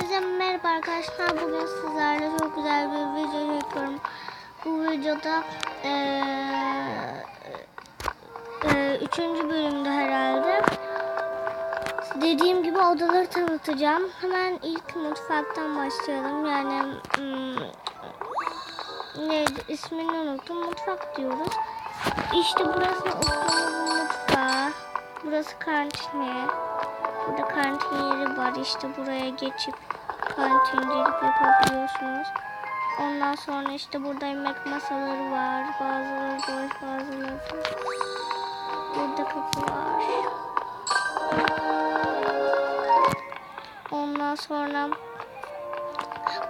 Hepinize merhaba arkadaşlar. Bugün sizlerle çok güzel bir video çekiyorum. Bu videoda eee eee, üçüncü bölümde herhalde. Dediğim gibi odaları tanıtacağım. Hemen ilk mutfaktan başlayalım. Yani hmm, neydi ismini unuttum. Mutfak diyoruz. İşte burası ustamızın mutfağı. Burası kantini. Burada kantin yeri var. İşte buraya geçip kantincilik yapabiliyorsunuz. Ondan sonra işte burada yemek masaları var. Bazıları boş bazıları da. Burada kapı var. Ondan sonra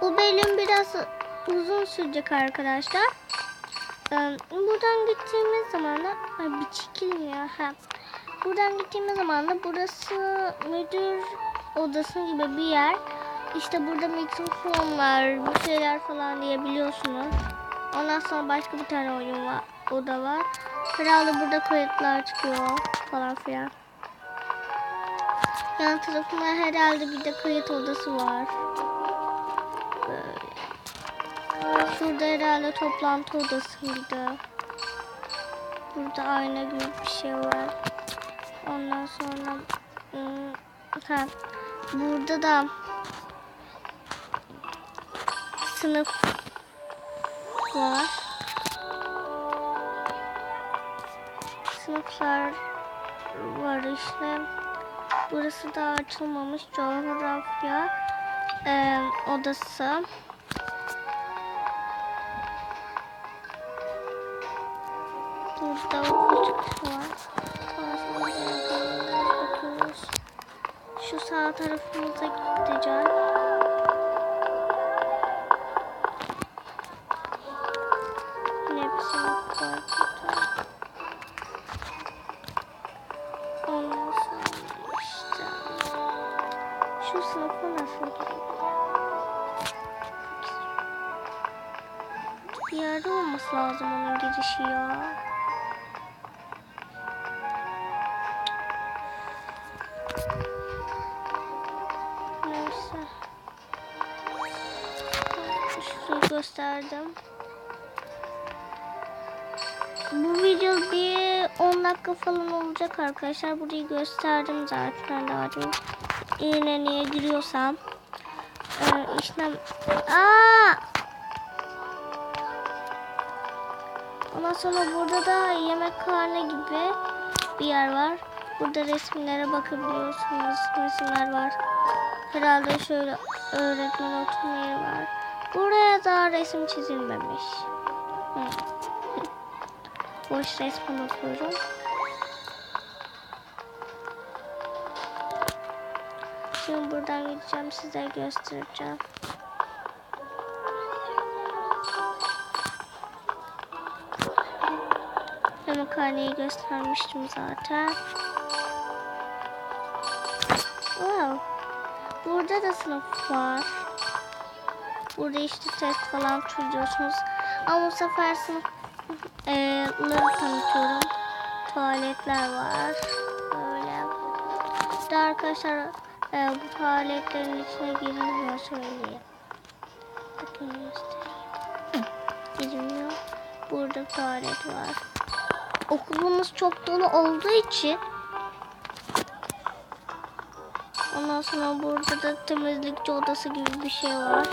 bu bölüm biraz uzun sürecek arkadaşlar. Ee, Buradan gittiğimiz zaman da ay bir çekilmiyor. Ha. Buradan gittiğimiz zaman da burası müdür odası gibi bir yer. İşte burada mikrofonlar, bir şeyler falan diyebiliyorsunuz. Ondan sonra başka bir tane oyun var, oda var. Herhalde burada kayıtlar çıkıyor falan filan. Yan tarafında herhalde bir de kayıt odası var. Böyle. Şurada herhalde toplantı odası bir de. Burada ayna gibi bir şey var. Ondan sonra ım, ha, burada da sınıf var. Sınıflar var işte. Burası da açılmamış coğrafya e, odası. Burada okul çıkışı var. Bakıyoruz. Şu sağ tarafımıza gideceğim. Bir yerde olması lazım onun girişi ya. Neyse. Şurayı gösterdim. Bu video bir 10 dakika falan olacak arkadaşlar. Burayı gösterdim zaten daha. Yine niye giriyorsam. Ee, işte... Aa! Ondan sonra burada da yemekhane gibi bir yer var. Burada resimlere bakabiliyorsunuz. Resimler var. Herhalde şöyle öğretmen oturma yeri var. Buraya da resim çizilmemiş. Hı. Boş resme bakıyorum. Şimdi buradan gideceğim size göstereceğim. Yemekhaneyi göstermiştim zaten. Wow. Burada da sınıf var. Burada işte test falan çözüyorsunuz. Ama bu sefer sınıfları tanıtıyorum. Tuvaletler var. Böyle. İşte arkadaşlar e, bu tuvaletlerin içine girilmiyor söyleyeyim. Bakın göstereyim. Girilmiyor. Burada tuvalet var. Okulumuz çok dolu olduğu için Ondan sonra burada da temizlikçi odası gibi bir şey var.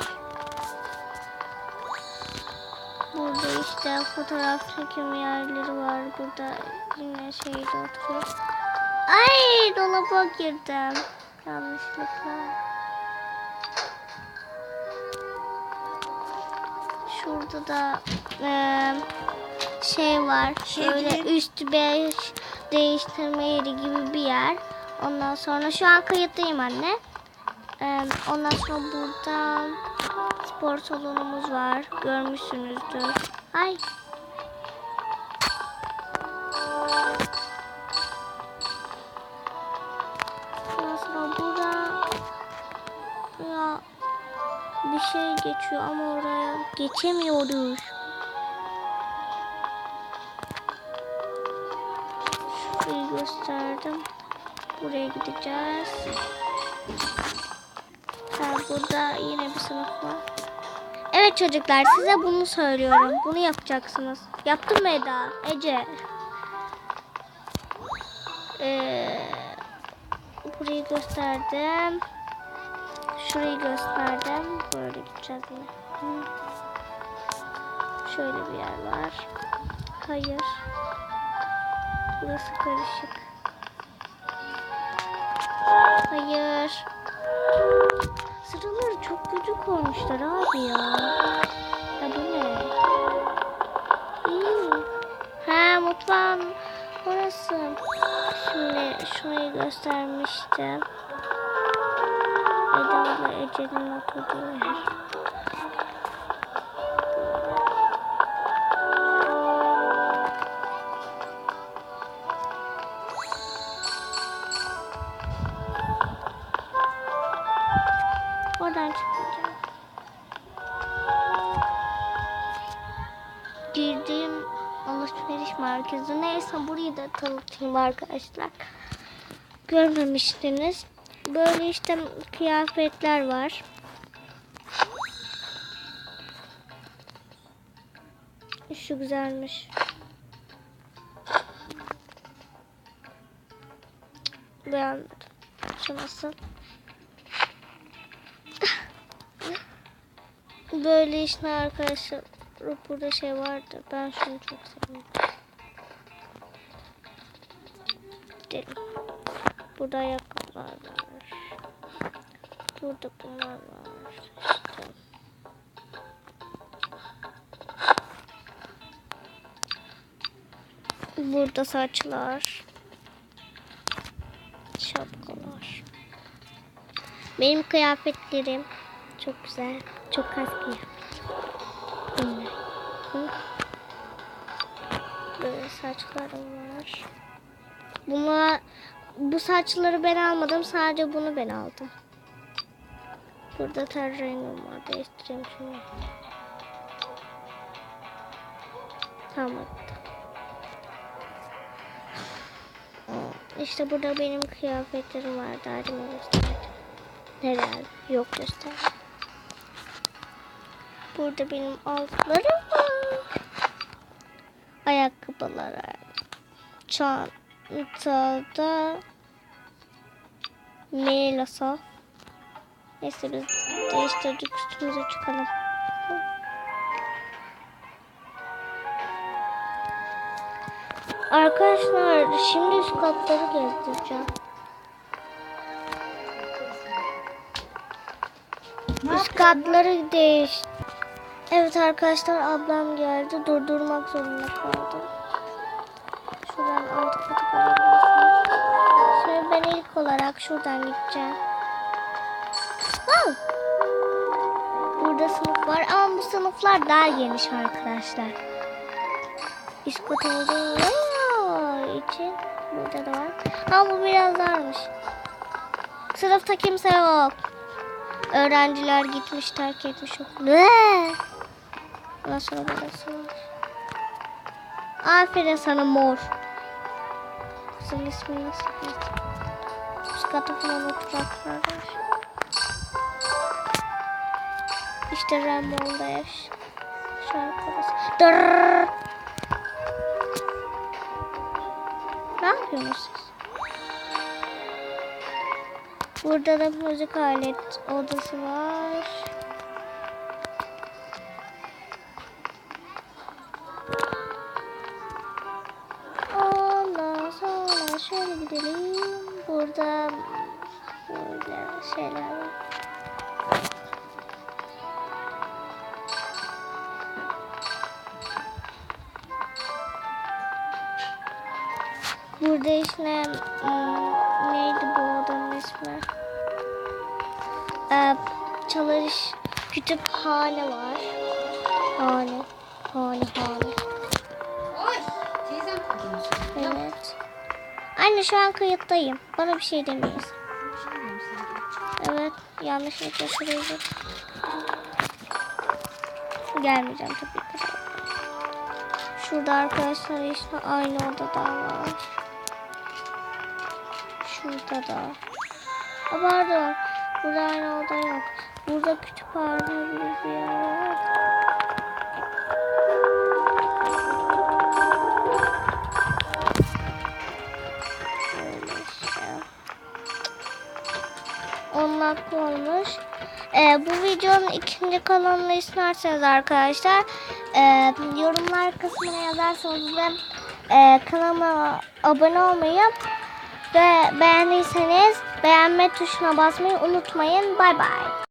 Burada işte fotoğraf çekim yerleri var. Burada yine şeyde oturuyor. Ay dolaba girdim. Yanlışlıkla. Şurada da eee, şey var. Şöyle üst beş değiştirme yeri gibi bir yer. Ondan sonra şu an kayıttayım anne. Ee, ondan sonra burada spor salonumuz var. Görmüşsünüzdür. Ay. Ondan sonra burada ya bir şey geçiyor ama oraya geçemiyoruz. Gösterdim. Buraya gideceğiz. Ha, Burada yine bir sınıf var. Evet çocuklar size bunu söylüyorum. Bunu yapacaksınız. Yaptın mı Eda? Ece. Ee, burayı gösterdim. Şurayı gösterdim. Böyle gideceğiz yine. Şöyle bir yer var. Hayır. Burası karışık. Hayır. Sıraları çok kötü koymuşlar abi ya. Ya bu ne? İyi. Ha mutfağın orası. Şimdi şurayı göstermiştim. Eda'la Ece'nin oturduğu yer. Tanıtayım arkadaşlar. Görmemiştiniz. Böyle işte kıyafetler var. Şu güzelmiş. Beğenmedim. Şu nasıl? Böyle işte arkadaşlar burada şey vardı. Ben şunu çok seviyorum. Gidelim. Burada ayakkabılar var. Burada bunlar var. İşte. Burada saçlar. Şapkalar. Benim kıyafetlerim çok güzel. Çok az kıyafet. Bunlar. Böyle saçlarım var. Buna, bu saçları ben almadım. Sadece bunu ben aldım. Burada ter rengim var. Değiştireyim şunu. Tamam. İşte burada benim kıyafetlerim var. Daha demin gösterdim. Herhalde. Yok göster. Burada benim altlarım var. Ayakkabılar. Çantada Melasa. Neyse biz değiştirdik üstümüze çıkalım. Arkadaşlar şimdi üst katları gezdireceğim. Üst katları değiş. Evet arkadaşlar ablam geldi. Durdurmak zorunda kaldım. Şuradan alt katı görebilirsiniz. Şimdi ben ilk olarak şuradan gideceğim. Wow. Burada sınıf var ama bu sınıflar daha geniş arkadaşlar. Üst için burada da var. Ama bu biraz darmış. Sınıfta kimse yok. Öğrenciler gitmiş terk etmiş okulu. Ondan sonra burası var. Aferin sana mor. Kızın ismi nasıl katı falan oturaklar var. İşte Ramon'da ev. Arkadaş. Dırrrr. Ne yapıyorsunuz siz? Burada da müzik alet odası var. Böyle şeyler var. Burada işte ım, neydi bu odanın ismi? Ee, çalış kütüphane var. Hane. Hane hane. Evet. Anne şu an kayıttayım. Bana bir şey demiyorsun. Yanlışlıkla şuraya gir. Gelmeyeceğim tabii ki. Şurada arkadaşlar işte aynı odada var. Şurada da. Aa, pardon. Burada aynı oda yok. da kütüphane bir yer. Böyle 10 dakika olmuş. Ee, bu videonun ikinci kanalını isterseniz arkadaşlar e, yorumlar kısmına yazarsanız ve e, kanalıma abone olmayı ve beğendiyseniz beğenme tuşuna basmayı unutmayın. Bay bay.